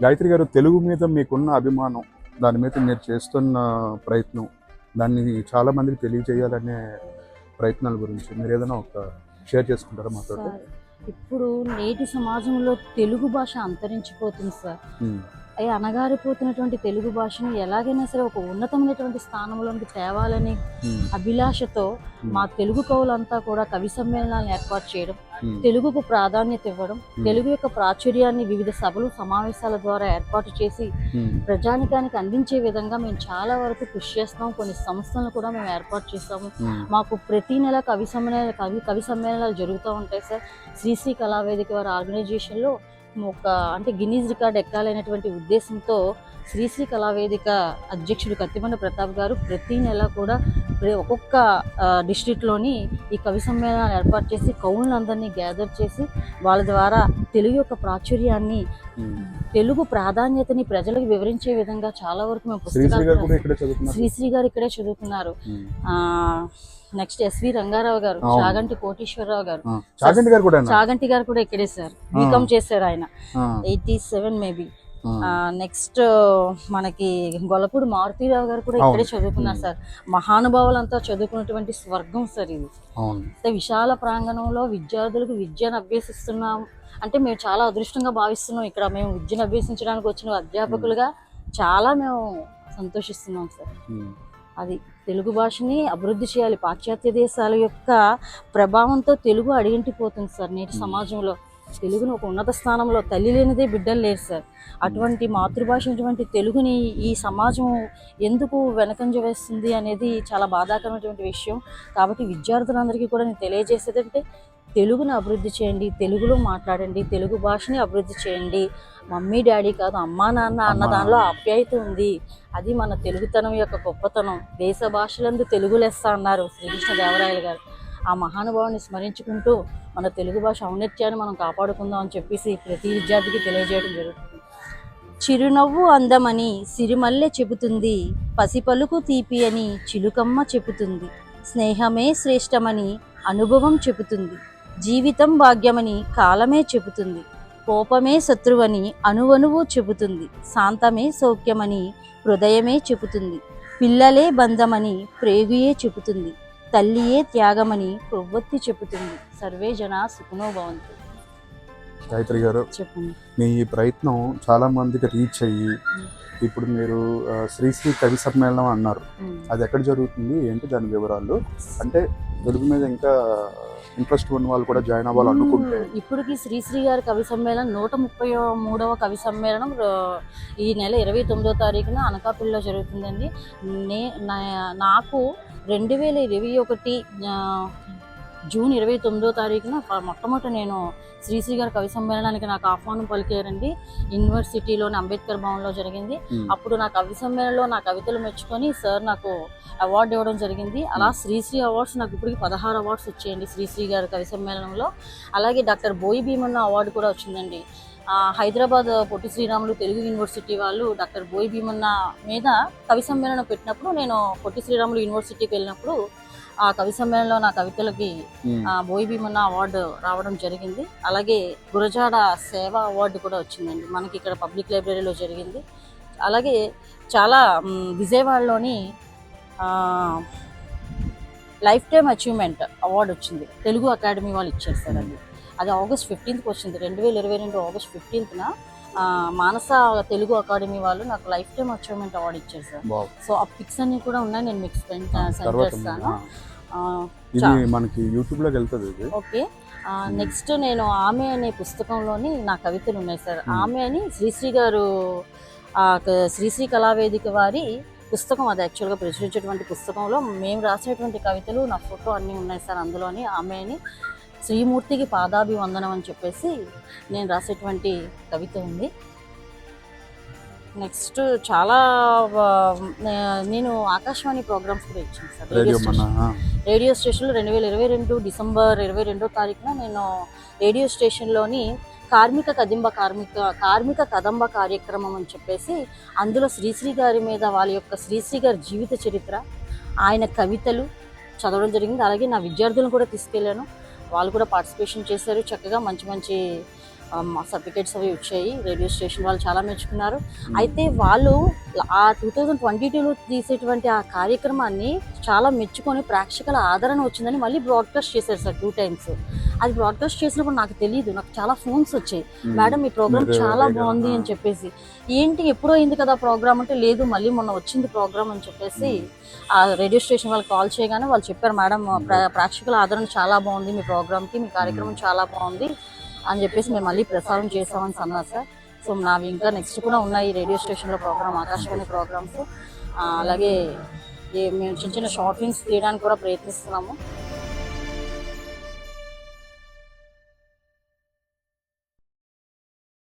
గాయత్రి గారు తెలుగు మీద మీకున్న అభిమానం దాని మీద మీరు చేస్తున్న ప్రయత్నం దాన్ని చాలా మందికి తెలియజేయాలనే ప్రయత్నాల గురించి మీరు ఏదైనా ఒక షేర్ చేసుకుంటారా మాతో? ఇప్పుడు నేటి సమాజంలో తెలుగు భాష అంతరించిపోతుంది సార్. అనగారిపోతున్నటువంటి తెలుగు భాషను ఎలాగైనా సరే ఒక ఉన్నతమైనటువంటి స్థానంలోకి తేవాలని అభిలాషతో మా తెలుగు కవులంతా కూడా కవి సమ్మేళనాలను ఏర్పాటు చేయడం తెలుగుకు ప్రాధాన్యత ఇవ్వడం తెలుగు యొక్క ప్రాచుర్యాన్ని వివిధ సభలు సమావేశాల ద్వారా ఏర్పాటు చేసి ప్రజానికానికి అందించే విధంగా మేము చాలా వరకు కృషి చేస్తాం కొన్ని సంస్థలను కూడా మేము ఏర్పాటు చేస్తాము మాకు ప్రతి నెల కవి సమ్మేళన కవి కవి సమ్మేళనాలు జరుగుతూ ఉంటాయి సార్. శ్రీశ్రీ కళావేదిక వారి ఆర్గనైజేషన్లో ఒక అంటే గిన్నీస్ రికార్డ్ ఎక్కాలనేటువంటి ఉద్దేశంతో శ్రీశ్రీ కళావేదిక అధ్యక్షుడు కత్తిమండ ప్రతాప్ గారు ప్రతి నెల కూడా ఒక్కొక్క డిస్ట్రిక్ట్లోని ఈ కవి సమ్మేళనాలు ఏర్పాటు చేసి కవులందరినీ గ్యాదర్ చేసి వాళ్ళ ద్వారా తెలుగు యొక్క ప్రాచుర్యాన్ని తెలుగు ప్రాధాన్యతని ప్రజలకు వివరించే విధంగా చాలా వరకు మేము శ్రీశ్రీ గారు కూడా పుస్తకాలు శ్రీశ్రీ గారు ఇక్కడే చదువుతున్నారు. ఆ నెక్స్ట్ ఎస్వి రంగారావు గారు. చాగంటి కోటేశ్వరరావు గారు. చాగంటి గారు కూడా చాగంటి గారు కూడా ఇక్కడే సార్. బీకామ్ చేశారు ఆయన. Eighty seven maybe. నెక్స్ట్ మనకి గొల్లపూడి మారుతీరావు గారు కూడా ఇక్కడే. చదువుకున్నారు సార్. మహానుభావులంతా చదువుకున్నటువంటి స్వర్గం సార్ ఇది. అంటే విశాల ప్రాంగణంలో విద్యార్థులకు విద్యను అభ్యసిస్తున్నాం. అంటే మేము చాలా అదృష్టంగా భావిస్తున్నాం. ఇక్కడ మేము విద్యను అభ్యసించడానికి వచ్చిన అధ్యాపకులుగా చాలా మేము సంతోషిస్తున్నాం సార్. అది తెలుగు భాషని అభివృద్ధి చేయాలి. పాశ్చాత్య దేశాల యొక్క ప్రభావంతో తెలుగు అడిగింటిపోతుంది సార్ నేటి సమాజంలో. తెలుగును ఒక ఉన్నత స్థానంలో తల్లి లేనిదే బిడ్డలు లేరు సార్. అటువంటి మాతృభాష అటువంటి తెలుగుని ఈ సమాజం ఎందుకు వెనకంజ వేస్తుంది అనేది చాలా బాధాకరమైనటువంటి విషయం. కాబట్టి విద్యార్థులందరికీ కూడా నేను తెలియజేసేదంటే తెలుగును అభివృద్ధి చేయండి తెలుగులో మాట్లాడండి తెలుగు భాషని అభివృద్ధి చేయండి. మమ్మీ డాడీ కాదు అమ్మా నాన్న అన్న. దానిలో ఆప్యాయత ఉంది. అది మన తెలుగుతనం యొక్క గొప్పతనం. దేశ భాషలందు తెలుగు లెస్స అన్నారు శ్రీకృష్ణ దేవరాయలు గారు. ఆ మహానుభావుని స్మరించుకుంటూ మన తెలుగు భాష ఔన్నత్యాన్ని మనం కాపాడుకుందాం అని చెప్పేసి ప్రతి విద్యార్థికి తెలియజేయడం జరుగుతుంది. చిరునవ్వు అందమని సిరిమల్లె చెబుతుంది పసిపలుకు తీపి అని చిలుకమ్మ చెబుతుంది స్నేహమే శ్రేష్టమని అనుభవం చెబుతుంది జీవితం భాగ్యమని కాలమే చెబుతుంది కోపమే శత్రువని అణువణువు చెబుతుంది శాంతమే సౌఖ్యమని హృదయమే చెబుతుంది పిల్లలే బంధమని ప్రేగుయే చెబుతుంది తల్లియే త్యాగమని ప్రొవ్వొత్తి చెబుతుంది. సర్వే జనా సుఖనో భవంతు. గాయత్రి గారు చెప్పండి. మీ ఈ ప్రయత్నం చాలా మందికి రీచ్ అయ్యి ఇప్పుడు మీరు శ్రీశ్రీ కవి సమ్మేళనం అన్నారు. అది ఎక్కడ జరుగుతుంది? ఏంటి దాని వివరాలు? అంటే తెలుగు మీద ఇంకా ఇంట్రెస్ట్ ఉన్న వాళ్ళు కూడా జాయిన్ అవ్వాలి అనుకుంటే. ఇప్పటికి శ్రీశ్రీ గారి కవి సమ్మేళనం నూట ముప్పై మూడవ కవి సమ్మేళనం ఈ నెల ఇరవై తొమ్మిదో తారీఖున అనకాపల్లిలో జరుగుతుందండి నే నాకు రెండు వేల ఇరవై ఒకటి జూన్ ఇరవై తొమ్మిదో తారీఖున మొట్టమొదట నేను శ్రీశ్రీ గారి కవి సమ్మేళనానికి నాకు ఆహ్వానం పలికారండి. యూనివర్సిటీలోని అంబేద్కర్ భవన్లో జరిగింది. అప్పుడు నా కవి సమ్మేళనంలో నా కవితలు మెచ్చుకొని సార్ నాకు అవార్డు ఇవ్వడం జరిగింది. అలా శ్రీశ్రీ అవార్డ్స్ నాకు ఇప్పటికి పదహారు అవార్డ్స్ వచ్చాయండి శ్రీశ్రీ గారి కవి సమ్మేళనంలో. అలాగే డాక్టర్ బోయి భీమన్న అవార్డు కూడా వచ్చిందండి. హైదరాబాద్ పొట్టి శ్రీరాములు తెలుగు యూనివర్సిటీ వాళ్ళు డాక్టర్ బోయి భీమన్న మీద కవి సమ్మేళనం పెట్టినప్పుడు నేను పొట్టి శ్రీరాములు యూనివర్సిటీకి వెళ్ళినప్పుడు ఆ కవి సమ్మేళనంలో నా కవితలకి బోయి భీమన్న అవార్డు రావడం జరిగింది. అలాగే గురజాడ సేవ అవార్డు కూడా వచ్చిందండి. మనకి ఇక్కడ పబ్లిక్ లైబ్రరీలో జరిగింది. అలాగే చాలా విజయవాడలోని లైఫ్ టైమ్ అచీవ్మెంట్ అవార్డు వచ్చింది. తెలుగు అకాడమీ వాళ్ళు అది అది ఆగస్ట్ ఫిఫ్టీన్త్కి వచ్చింది. రెండు వేల ఇరవై రెండు ఆగస్ట్ ఫిఫ్టీన్త్న మానస తెలుగు అకాడమీ వాళ్ళు నాకు లైఫ్ టైమ్ అచీవ్మెంట్ అవార్డు ఇచ్చారు సార్. సో ఆ పిక్స్ అన్ని కూడా ఉన్నాయి నేను మీకు సెండ్ చేస్తాను. ఇది మనకి యూట్యూబ్లోకి వెళ్తుంది ఇది. ఓకే. నెక్స్ట్ నేను ఆమె అనే పుస్తకంలోని నా కవితలు ఉన్నాయి సార్. ఆమె అని శ్రీశ్రీ గారు శ్రీశ్రీ కళావేదిక వారి పుస్తకం అది యాక్చువల్గా ప్రచురించేటువంటి పుస్తకంలో మేము రాసినటువంటి కవితలు నా ఫోటో అన్నీ ఉన్నాయి సార్ అందులోని. ఆమె అని శ్రీమూర్తికి పాదాభివందనం అని చెప్పేసి నేను రాసేటువంటి కవిత ఉంది. నెక్స్ట్ చాలా నేను ఆకాశవాణి ప్రోగ్రామ్స్ కూడా ఇచ్చాను సార్. Radio station. రేడియో స్టేషన్లో రెండు వేల ఇరవై రెండు డిసెంబర్ ఇరవై రెండో తారీఖున నేను రేడియో స్టేషన్లోని కార్మిక కదింబ కార్మిక కార్మిక కదంబ కార్యక్రమం అని చెప్పేసి అందులో శ్రీశ్రీ గారి మీద వాళ్ళ యొక్క శ్రీశ్రీ గారి జీవిత చరిత్ర ఆయన కవితలు చదవడం జరిగింది. అలాగే నా విద్యార్థులను కూడా తీసుకెళ్ళాను. వాళ్ళు కూడా పార్టిసిపేషన్ చేశారు. చక్కగా మంచి మంచి సర్టిఫికేట్స్ అవి వచ్చాయి. రేడియో స్టేషన్ వాళ్ళు చాలా మెచ్చుకున్నారు. అయితే వాళ్ళు ఆ టూ థౌజండ్ ట్వంటీ టూలో తీసేటువంటి ఆ కార్యక్రమాన్ని చాలా మెచ్చుకొని ప్రేక్షకుల ఆదరణ వచ్చిందని మళ్ళీ బ్రాడ్కాస్ట్ చేశారు సార్ టూ టైమ్స్ అది బ్రాడ్కాస్ట్ చేసినప్పుడు నాకు తెలియదు నాకు చాలా ఫోన్స్ వచ్చాయి. మేడం మీ ప్రోగ్రామ్ చాలా బాగుంది అని చెప్పేసి. ఏంటి? ఎప్పుడో అయింది కదా ప్రోగ్రామ్ అంటే లేదు. మళ్ళీ మొన్న వచ్చింది ప్రోగ్రామ్ అని చెప్పేసి ఆ రేడియో స్టేషన్ వాళ్ళకి కాల్ చేయగానే వాళ్ళు చెప్పారు మేడం ప్ర- ప్రేక్షకుల ఆదరణ చాలా బాగుంది. మీ ప్రోగ్రామ్కి మీ కార్యక్రమం చాలా బాగుంది. అని చెప్పేసి మేము మళ్ళీ ప్రసారం చేసామని అన్నారు సార్. సో నావి ఇంకా నెక్స్ట్ కూడా ఉన్నాయి రేడియో స్టేషన్లో ప్రోగ్రామ్ ఆకాశవాణి ప్రోగ్రామ్స్. అలాగే మేము చిన్న చిన్న షార్ట్ ఫిల్మ్స్ తీయడానికి కూడా ప్రయత్నిస్తున్నాము.